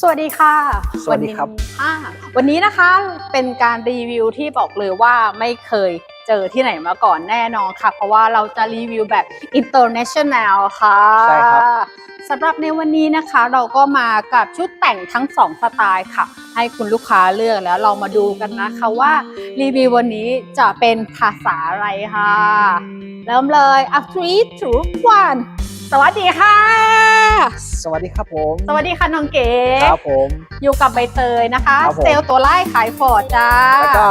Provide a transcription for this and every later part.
สวัสดีค่ะสวัสดีครับนนี้อ่าวันนี้นะคะเป็นการรีวิวที่บอกเลยว่าไม่เคยเจอที่ไหนมาก่อนแน่นอนค่ะ เพราะว่าเราจะรีวิวแบบ international ค่ะใช่ครับสำหรับในวันนี้นะคะเราก็มากับชุดแต่งทั้งสองสไตล์ค่ะ ให้คุณลูกค้าเลือกแล้วเรามาดูกันนะคะว่ารีวิววันนี้จะเป็นภาษาอะไรค่ะ เริ่มเลย a three two one สวัสดีค่ะ สวัสดีครับผมสวัสดีค่ะน้องเก๋ครับผม อยู่กับใบเตยนะคะ ครับผม เซลล์ตัวไล่ขายฟอร์ดจ้า แล้วก็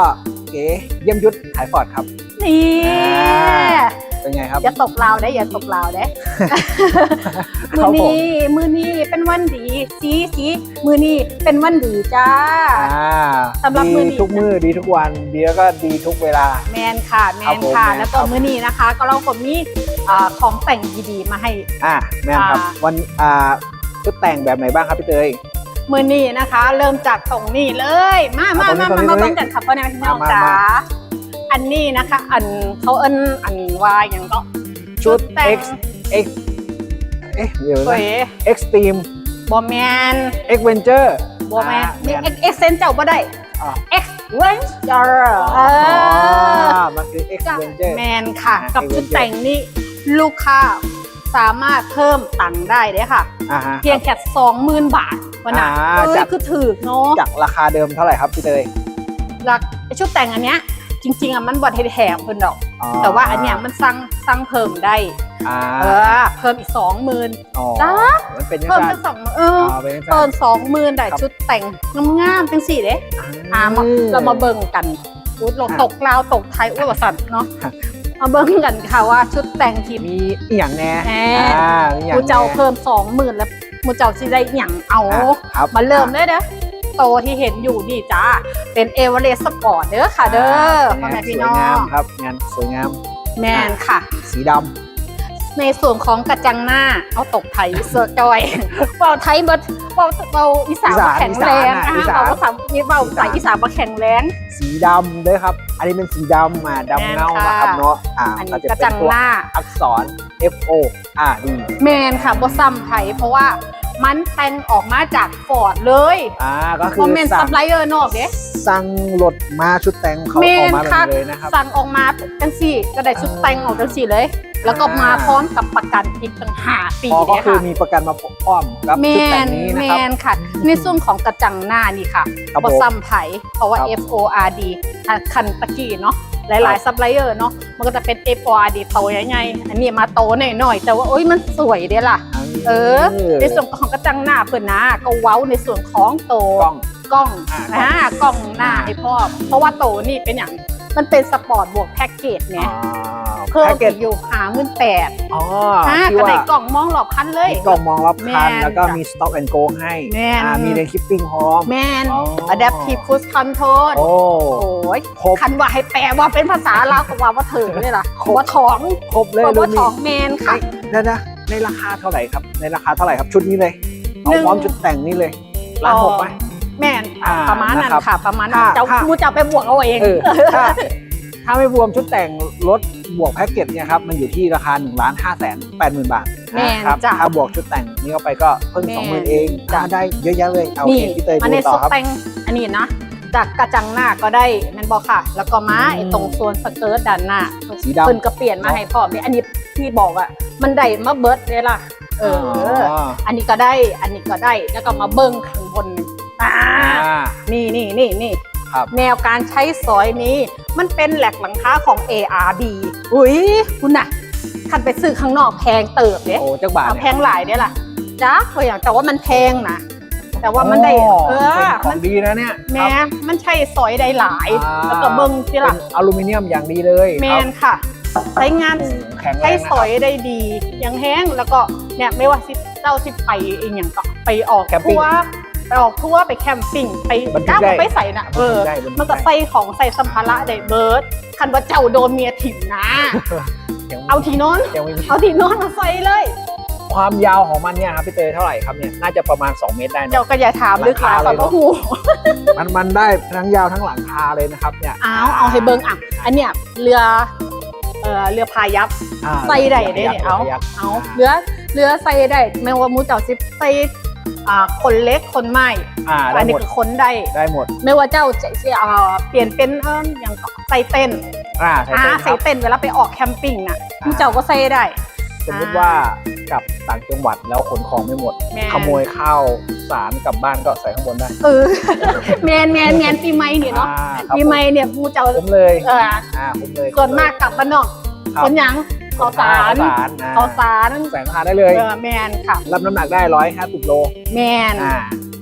เก๋เยี่ยมยุทธขายฟอร์ดครับ นี่อ่าเป็นไงครับ อย่าตกลาวได้อย่าตกลาวได้คมืรัอบผมนี้มือนี้เป็นวันดีสีสีมือนี้เป็นวันดีจ้าอ่าสำหรับมื้อนี้ดีทุกมือดีทุกวันดีแล้วก็ดีทุกเวลา แมนค่ะแมครับนผมค่ะแมนแล้วก็ครับมือนี้นะคะ ก็เราก็มีอ่าของแต่งดีๆมาให้ อ่าแม่นครับอ่าวันอ่าชุดแต่งแบบไหนบ้างครับพี่เตย มือนี้นะคะ เริ่มจากตรงนี้เลย มามาอะมาตรงนี้มาตรงนี้มาเบิ่งกันครับพ่อแม่พี่น้องมามาจ๋ามาอันนี้นะคะ อันเขาเอิ้นอันว่าอย่างก็ชุดแต่ง X X เอ๊ะเดี๋ยวเว้นะย Extreme บอแมน Adventure บอแมนอ่านี่แม่นเอ็กเซนเจ้าบ่ได้อ่า X Ranger เออ๋ออมันคือ Adventure แมนค่ะอ่ากับชุด Adventure แต่งนี่ลูกค้าสามารถเพิ่มตังค์ได้เลยค่ะอ่าฮะเพียงแค่สองหมื่นบาท วันน่ะอ่าเอ้ยจาก คือถือเนาะจากราคาเดิมเท่าไหร่ครับพี่เตยหลักไอ้ชุดแต่งอันเนี้ย จริง ๆอะมันบอดให้แถมเพิ่นดอกอ๋อแต่ว่าอันเนี้ยมันสั่งสั่งเพิ่มได้ อ่าเออเพิ่มอีกสองหมื่น อ๋อจ้า มันเป็นยังเพิ่มไงเป็นสองเออ๋ออเป็นยังไง เพิ่มสองหมื่นได้ครับ ชุดแต่งงามๆเป็นสี่เด้ อ่ามาเรามาเบิ่งกันอุ้ยเราตกลาวตกไทยอุ้ยว่าสันเนาะครับมาเบิ่งกันค่ะว่าชุดแต่งทีมมีอีหยังแน่แหมอ่ามีอีหยังมูเจ้าแน่เพิ่มสองหมื่นแล้ว มูเจ้าสิได้หยังเอาอะครับ มาเริ่มเลยเด้อโตที่เห็นอยู่นี่จ้าเป็นเอเวอเรสต์สปอร์ตเด้อค่ะเด้อพ่อแม่พี่น้อสวยงามงครับงานสวยงามแมนค่ะ สีดในส่วนของกระจังหน้าเอาตกไทยเสือจอยเบาไทยเบิดเบาเบาอีสานบ่แข็งแรงอะเบาภาษาอีเบาสายอีสานบ่แข็งแรงำสีดำด้วยครับ อันนี้เป็นสีดำมาแม่นดำเงาค่ะนะครับเนาะอ่าอันก็นี้จะกระเป็จันงตัวหน้าอักษร F O R D แมนค่ะบ่ซ้ำไทยเพราะว่ามันแต่งออกมาจากฟอร์ดเลยอ่าก็คืบ่อแม่นซัสั่บงไลเออร์นอกเด้สั่งรถมาชุดแต่งเขาแมออกนมาแบบค่ะนี้เลยนะครับสั่งออกมาจังสี่ก็ได้ชุดแต่งออกจังสี่เลย แล้วก็มาพร้อมกับประกันอีกตั้งห้าปีพอก็เนี่ยคือค่ะมีประกันมาพร้อมกับแมชุดแต่นงนี้แมนะครับ นค่ะ ในส่วนของกระจังหน้านี่ค่ะครับบ่ผมซ้ำไผเพราะว่า ครับ F O R D อะคันตะกี้เนาะหลายๆซับไลเออร์เนาะมันก็จะเป็น F O R D โตใหญ่ๆอันนี้มาโตหน่อยๆแต่ว่าโอ้ยมันสวยเด้ล่ะ เออ ในส่วนของกระจังหน้าเพิ่นนะก็เว้าในส่วนของโต กล้อง กล้องอ่าอ่ากล้องหน้าให้พ่อมเพราะว่าโตนี่เป็นอย่างมันเป็นสปอร์ตบวกแพ็กเกจไง อ่าเพิ่มแพ็กเกอีจกอยู่หาหมื่นแปดอ๋อฮะที่ก็ว่า ได้กล่องมองรอบคันเลย มีกล่องมองรอบคัน แม่นแล้วก็จ้ะมี Stock and Go ให้แม่น อ่ามีเลนคิปปิ้งพร้อม แมน อ๋อ Adaptive Cruise Control โอ้โอ้ยครบ คันว่าให้แปลว่าเป็นภาษาลาวก็ว่าว่าถึงเลยล่ะครบ ว่าท้องครบเลยว่ารุ่ว่านท้นี้องแมนค่ะ นะนะในราคาเท่าไหร่ครับ ในราคาเท่าไหร่ครับชุดนี้เลยเอาหนึ่ง พร้อมชุดแต่งนี่เลยล้านหกไหม แมนอ่าประมาณนั้นนะครับค่ะ ประมาณนั้นถ้าเจ้าถ้า มูจะเอาไปบวกเอาเอง เออถ้าถ้าไม่รวมชุดแต่ง รถบวกแพ็กเกจเนี่ยครับมันอยู่ที่ราคา1นึ่งล้านห้าแสนแปดหมื่นบาทแม่นนะครับจ้ะถ้าบวกชุดแต่งนี้เข้าไปก็เพิ่มแม่นสองหมื่นเองจ้ะก็ได้เยอะแยะเลยเอานี่เองพี่เตยอันดูนี้ต่สุอดครับ แต่งอันนี้นะ จากกระจังหน้าก็ได้แมันบอกค่ะ แล้วก็ม้าอืมไอ้ตรงส่วนสเกิร์ตด้านหน้าสีดำ เพิ่นก็เปลี่ยนมาให้พร้อมนี่อันนี้ที่บอกอะมันได้มาเบิร์ดเลยล่ะเออ ออันนี้ก็ได้ อันนี้ก็ได้ แล้วก็มาเบิ้งข้างบนอ่าอ่า นี่นี่นี่นี่ ครับ แนวการใช้สอยนี้ มันเป็นแหลกหลังคาของ ARB อุ้ยคุณน่ะคันไปซื้อข้างนอกแพงเติบเด้โอ้จักบาทเอาเนี่ยแพงหลายเด้ล่ะจ้าตัวอย่างแต่ว่ามันแพงนะแต่ว่ามันได้เอเป็นอขอมันงดีนะเนี่ยแม้มันใช่สอยได้หลาย อ่า แล้วก็เบิ้งที่เป็ล่ะนอลูมิเนียมอย่างดีเลยแมครับนค่ะ ใช้งานแข็งแรใช้งนะสอยได้ดีอย่างแห้งแล้วก็เนี่ยไม่ว่าสิเจ้าสิไปเองอย่างก็ไปออกแคมปิ้งทัวร์ ไปออกทัวร์ไปแคมปิ้งไปบรรทุกก้าวได้ไปใส่น่ะเออได้บรรทุกมันก็ได้ใส่ของใส่สัมภาระได้เบิร์ดคันว่าเจ้าโดนเมียถิ่มนะ ยังเอาที่นอนยังไม่มีเอาที่นอนมาใส่เลย ความยาวของมันเนี่ยครับพี่เตยเท่าไหร่ครับเนี่ยน่าจะประมาณ 2 เมตรได้นะ เจ้าก็อย่าถามลึกหลายราคาก่อนเลยเนอะว่าหูมันมันได้ทั้งยาวทั้งหลังคาเลยนะครับเนี่ยอ้าวเอาให้เบิ้งอะ อันเนี้ยเรือเอ่อเรือพายับ อ่าใส่ได้เด้เนี่ยเอา ยักษ์เอาเรือเรือใส่ได้ไม่ว่าหมูเจ้าสิใส่ อ่าคนเล็กคนไม่อ่าได้อันหนี้มดคือคนได้ ได้หมดไม่ว่าเจ้าจะจะเอ่อเปลี่ยนเป็นเอออย่างใส่เต้นอ่าใช่อ่าใช่คใส่รับ เต้นเวลาไปออกแคมปิ้งน่ะอ่าผู้เจ้าก็ใส่ได้ สมมติว่ากลับต่างจังหวัดแล้วขนของไม่หมด แม่นขโมยข้าวสารกลับบ้านก็ใส่ข้างบนได้เออ แมนแมนแมนปีใหม่เนี่ยเนาะอ่ครับปีใหม่เนี่ยผู้เจ้าผมเลยเอออ่าผมเลยส่วนมากกลับบ้านนอกครับ คนหยัง ข้าวสารข้าวสารอ่าข้าวสารใส่ผ้าได้เลยเออแมนค่ะ รับน้ำหนักได้ร้อยห้าสิบโล แมนอ่า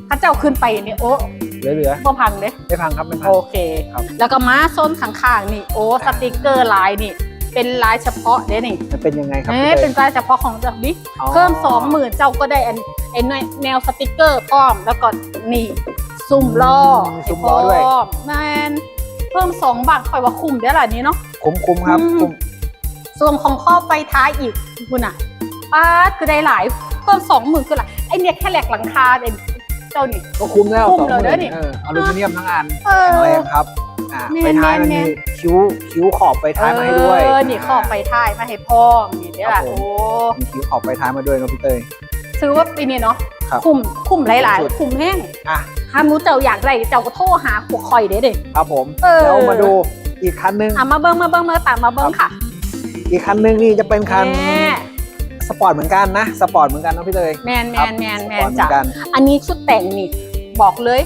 ถ้าเจ้าขึ้นไปเนี่ยโอ้เหลือเหลือบ่พังเด้ๆไม่พังครับไม่พังโอเคครับแล้วก็ม้าส้นข้างๆนี่โอ้สติกเกอร์ลายนี่เป็นลายเฉพาะเด้นี่มันเป็นยังไงครับเอ๊ะพี่เป็นต้ยลายเฉพาะของเจ้าบิ๊กอ๋อเพิ่มสองหมื่นเจ้าก็ได้อันไอ้แนวแนวสติกเกอร์พร้อมแล้วก็นี่ซุ่มล้อมีซุ่มล้อด้วยพร้มแมนเพิ่มสองบาทคอยว่าคุ้มเด้อล่ะนี้เนาะคุ้มคุ้มครับอืมคุ้ม ส่วนของข้อบไฟท้ายอีกคุณอะป้าดคือได้หลายเพิ่มสองหมื่นคือหลายไอเนี่ยแค่แหลกหลังคาเองเจ้านี่ ก็คุ้มแล้วคุ้มสองหเลยมื่เด้อนนี่ เอออลูมิเนียมทั้งอันเอแข็งอ แรงครับอ่าแม่นไฟท้ายมันแม่ มีนคิ้วคิ้วขอบไฟท้ายมาให้ด้วย เออนี่ข้อบไฟท้ายมาให้พ่อนี่เด้อล่ะครับผโอ้มมีคิ้วขอบไฟท้ายมาด้วยเนาะพี่เตย ซื้อว่าปีนี้เนาะครับคุ้มคุ้มหลาย สุดๆคุ้มแห้งอะ ถ้ามูเจ้าอยากได้เจ้าก็โทรหาพวกคอยเด้เด้ ครับผม เออ แล้วมาดูอีกคันหนึง อะมาเบิ้งมาเบิ้งมาตามมาเบิ้งค่ะ อีกคันหนึงนี่จะเป็นคัน แม่สปอร์ตเหมือนกันนะ สปอร์ตเหมือนกันเนาะพี่เตยแมนแมครับนแมนแมสปอนร์ตเหมืจ้ะอนกัน อันนี้ชุดแต่งนี่ บอกเลย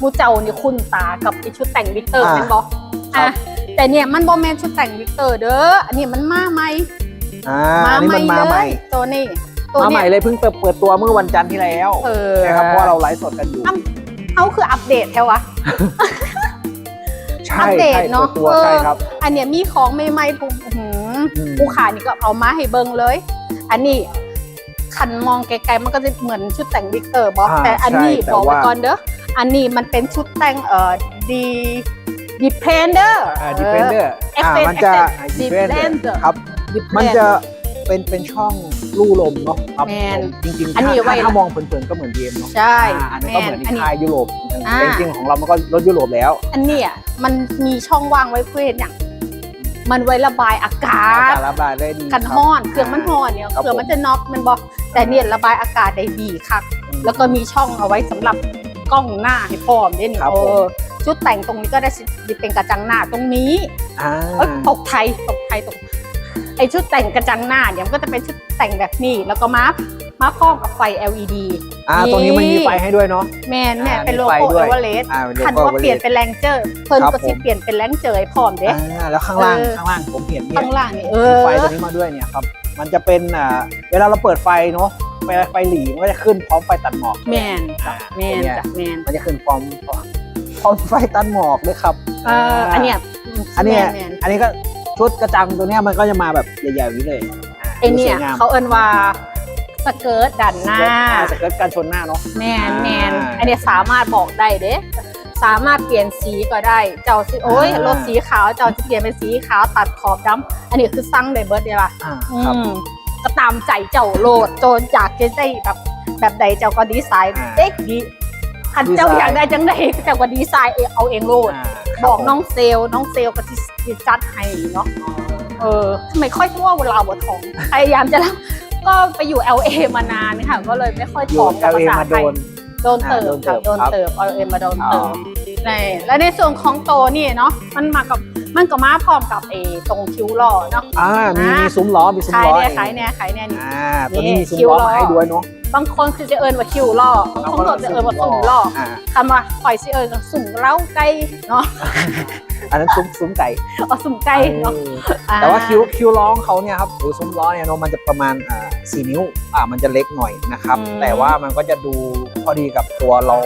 มูเจ้านี่คุณตากับไอชุดแต่งวิกเตอร์อ่าเป็นบอกครัอะบแต่เนี่ยมันบอแมนชุดแต่งวิกเตอร์เด้ออันนี้มันมาใหม่อ่าอันนี้มันมาใหม่เลยตัวนี้ตัวมาใหเนี้ม่ยเลยเพิ่งเปิดตัวเมื่อวันจันทร์ที่แล้วเออ นะครับเพราะว่าเราไลฟ์สดกันอยู่เขาคืออัปเดตแท้วะ ใช่อัปเดตใช่เนอะปิดตัวเออ ใช่ครับ อันเนี้ยมีของใหม่ๆปุ๊บอื้อหืออืม ผู้ขายนี่ก็เอามาให้เบิ่งเลย อันนี้คันมองไกลๆมันก็จะเหมือนชุดแต่งวิกเตอร์บอกอ่าแต่อันนี้ใช่แต่บอกไว้ว่าก่อนเด้ออันนี้มันเป็นชุดแต่งเอ่อดีดีเพนเดอร์อ่าดิเพนเดอร์เอฟอ่าเฟกต์มันจะ Defender ครับมันจะเป็นเป็นช่องลู่ลมเนาะครับแมนผมจริงๆอันนี้ถ้าไว้ถ้ามองเผินๆก็เหมือนเยมเนาะใช่อ่าอันนี้แมก็เหนมือนอันที่นี้ทายยุโรปอ่าแต่จริงๆของเรามันก็รถยุโรปแล้ว อันเนี้ยมันมีช่องว่างไว้เพื่ออย่าง มันไว้ระบายอากาศการระบายได้ดีกันครับห้อนเครื่องมันห้อนเนี่ยครับเครื่องมันจะน็อกมันบอกแต่เนี่ยระบายอากาศได้ดีค่ะแล้วก็มีช่องเอาไว้สำหรับกล้องหน้าให้พร้อมด้วยนี่ครับเอผมอชุดแต่งตรงนี้ก็ได้สิเป็นกระจังหน้าตรงนี้อ่าเอ้ยตกไทยตกไทยตกไอชุดแต่งกระจังหน้าเนี่ยมันก็จะเป็นชุดแต่งแบบนี้แล้วก็มา มาพร้อมกับไฟ LED อ่านี่ตรงนี้มันมีไฟให้ด้วยเนาะ แมนเนี่ยอ่าเป็นโลมีไฟโก้ด้เอวยเวอเรสต์อ่าเป็นโลคันโก้ว่าเปลี่ยนเป็นแรงเจอร์เพิ่นครับก็สิผม เปลี่ยนเป็นแรงเจอร์ให้พร้อมเด้ อ่าแล้วข้างล่างเออ ข้างล่างผมเห็นเนี่ยข้างล่างนี่เอมีอไฟตัวนี้มาด้วยเนี่ยครับ มันจะเป็นอ่าเวลาเราเปิดไฟเนาะไฟไฟหลีมันก็จะขึ้นพร้อมไฟตัดหมอกแมนอ่าแมนตัวเยจ้ะแมนมันจะขึ้นพร้อมพร้อมไฟตัดหมอกเลยครับ เอออันเนี้ยอันเนี้ยแมนอันนี้ก็ชุดกระจังตัวเนี้ยมันก็จะมาแบบใหญ่ๆอย่างนี้เลยไอเนี่ยดูสวงมเขาเอิ้นว่า สเกิร์ตดันหน้าอ่สเกิร์ตการชนหน้าเนาะแมนแมนอ่าอันเนี้ยสามารถบอกได้เด้สามารถเปลี่ยนสีก็ได้ เจ้าสิโอ้ยอ่ารถสีขาวเจ้าจะเปลี่ยนเป็นสีขาวตัดขอบดำอันนี้คือสั่งได้เบิร์ดเดียวล่ะอ่าอืครับมก็ตามใจเจ้าโลดโจนอยากจะได้แบบแบบใดเจ้าก็ดีไซน์อ่าเด็กดีคันเจ้าดีไซน์อยากได้จังไดเจ้าก็ดีไซน์เองเอาเองโลดอ่าบอกครับผมน้องเซลล์น้องเซลล์ก็จะจัดให้เนาะเออทำไมค่อยทั่วเวลาบททองพยายามจะแล้ว ก็ไปอยู่ LA มานานค่ะ ก็เลยไม่ค่อยอถยู่อมกับเอภาษามาไทโดยน โดนเติมอ่าค่ะโดโดนนเติเติมม LA มาโดนอ๋อเติมนี่แล้วในส่วนของโตนี่เนาะมันมากับ มันก็มาพร้อมกับเอตรงคิ้วหล่อเนาะอ่ามีอ่ามีมีซุ้มล้อมีซุ้มขายล้อเนี่ยเองขายเนี่ยขายเนี่ยนี่อ่าตัวนี้นี่มีซุ้มคิ้วล้อล้อมาให้ด้วยเนาะบางคนคือจะเอิญว่าคิ้วหล่อบางคนก็จะเอิญว่าสุ่มหล่ออ่าคำว่าปล่อยสิเอิญกับสุ่มเล้าไก่เนาะอันนั้นซุ้มซุ้มไก่เอาสุ่มไก่เนาะเอออ่แต่ว่าคิ้วคิ้วล้อของเขาเนี่ยครับหรือซุ้มล้อเนี่ยเนาะมันจะประมาณอ่าสี่นิ้วอ่ามันจะเล็กหน่อยนะครับ แต่ว่ามันก็จะดูพอดีกับตัวล้อ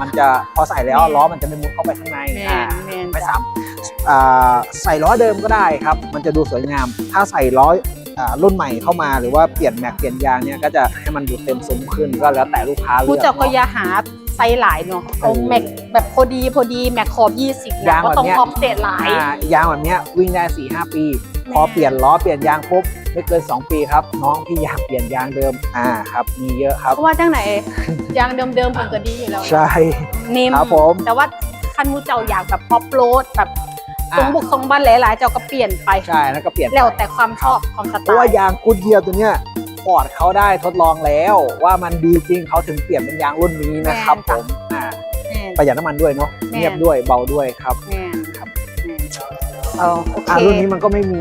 มันจะพอใส่แล้วล้อมันจะไม่มุดเข้าไปข้างในแมอ่านแมนไม่จ้ะ สามอ่าใส่ล้อเดิมก็ได้ครับ มันจะดูสวยงาม ถ้าใส่ล้ออ่ารุ่นใหม่เข้ามาหรือว่าเปลี่ยนแม็กเปลี่ยนยางเนี่ยก็จะให้มันดูเต็มซุ้มขึ้นก็แล้วแต่ลูกค้าเลืผู้อกเจ้าก็เนาะอย่าหาไซส์หลายเนาะเอาเออแม็กแบบพอดีพอดีแม็กขอบ20ยานะงก็แบบต้องเนี้ยออฟเซตหลายอ่ายางแบบเนี้ยวิ่งได้4ี่หปี พอเปลี่ยนล้อเปลี่ยนยางปุ๊บไม่เกิน 2 ปีครับ น้องพี่อยากเปลี่ยนยางเดิมอ่าครับ มีเยอะครับเพราะว่าจังไหนยางเดิมๆผมก็ดีอยู่แล้วใช่นิ่มครับผมแต่ว่า คันมูเจ้าอยากแบบออฟโรดแบบอะทรงบุกทรงบ้านหลายๆเจ้าก็เปลี่ยนไปใช่แล้วก็เปลี่ยนแล้วแต่ความชอบความสเพไตราะว่าล์ยางกูดเยียร์ตัวเนี้ยฟอร์ดเขาได้ทดลองแล้ว ว่ามันดีจริงเขาถึงเปลี่ยนเป็นยางรุ่นนี้นะครับแม่ผนมอ่าแม่นประหยัดน้ำมันด้วยเนาะแม่นเงียบด้วยเบาด้วยครับแม่นครับแม่นเอาโอเคอ่ารุ่นนี้มันก็ไม่มี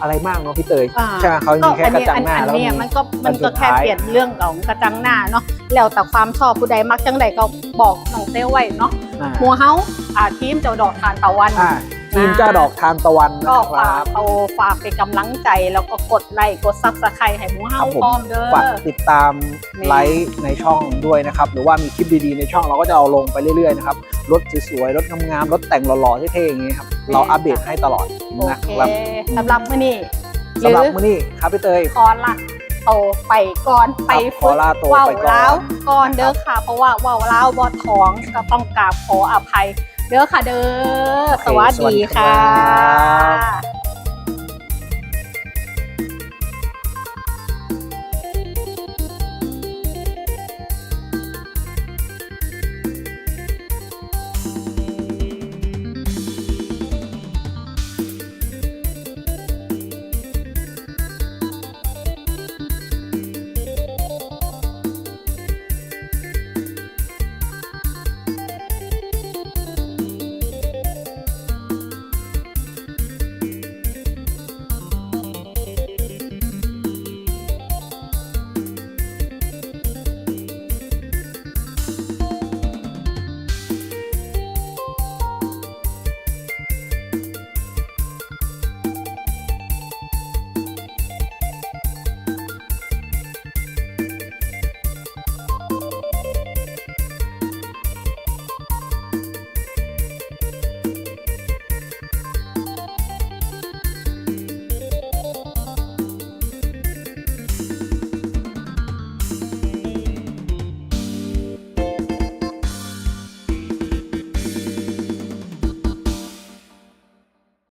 อะไรมากเนาะพี่เตยอ่าใช่ไหมเขามีแค่กระจังหน้าอันแล้วเนี้ยมีมันก็อัมันนสุก็ดแค่ท้ายเปลี่ยนเรื่องของกระจังหน้าเนาะแล้วแต่ความชอบผู้ใดมักจังใดก็บอกน้องเต้ไว้เนาะอ่าหมัวเฮาอ่าทีมเจ้าดอกทานตะวันอ่า ทีมเจ้าดอกทานตะวันนะก็คฝารักบ โตฝากเป็นกำลังใจ แล้วก็กดไลค์กดซับสไครต์ให้หมูเฮาครับผม พร้อมเด้อฝากติดตามแม่ไลฟ์ในช่องด้วยนะครับ หรือว่ามีคลิปดีๆในช่องเราก็จะเอาลงไปเรื่อยๆนะครับ รถสวยๆ รถงามๆ รถแต่งหล่อๆ เท่ๆ อย่างนี้ครับ เราอัปเดตให้ตลอดโอนะเคครับสำหรับมื้อนี้หสำหรับรือมื้อนี้ครับพี่เตย คอละโตไปก่อนไปขฝึอกลาโตวว่าวไปก่อแล้นวก่อนเด้อค่ะ เพราะว่าว่าวแล้วบอท้องก็ต้องกราบขออภัย เด้อค่ะเด้อโอเคสวัสสวัสดีดีครัค่ะ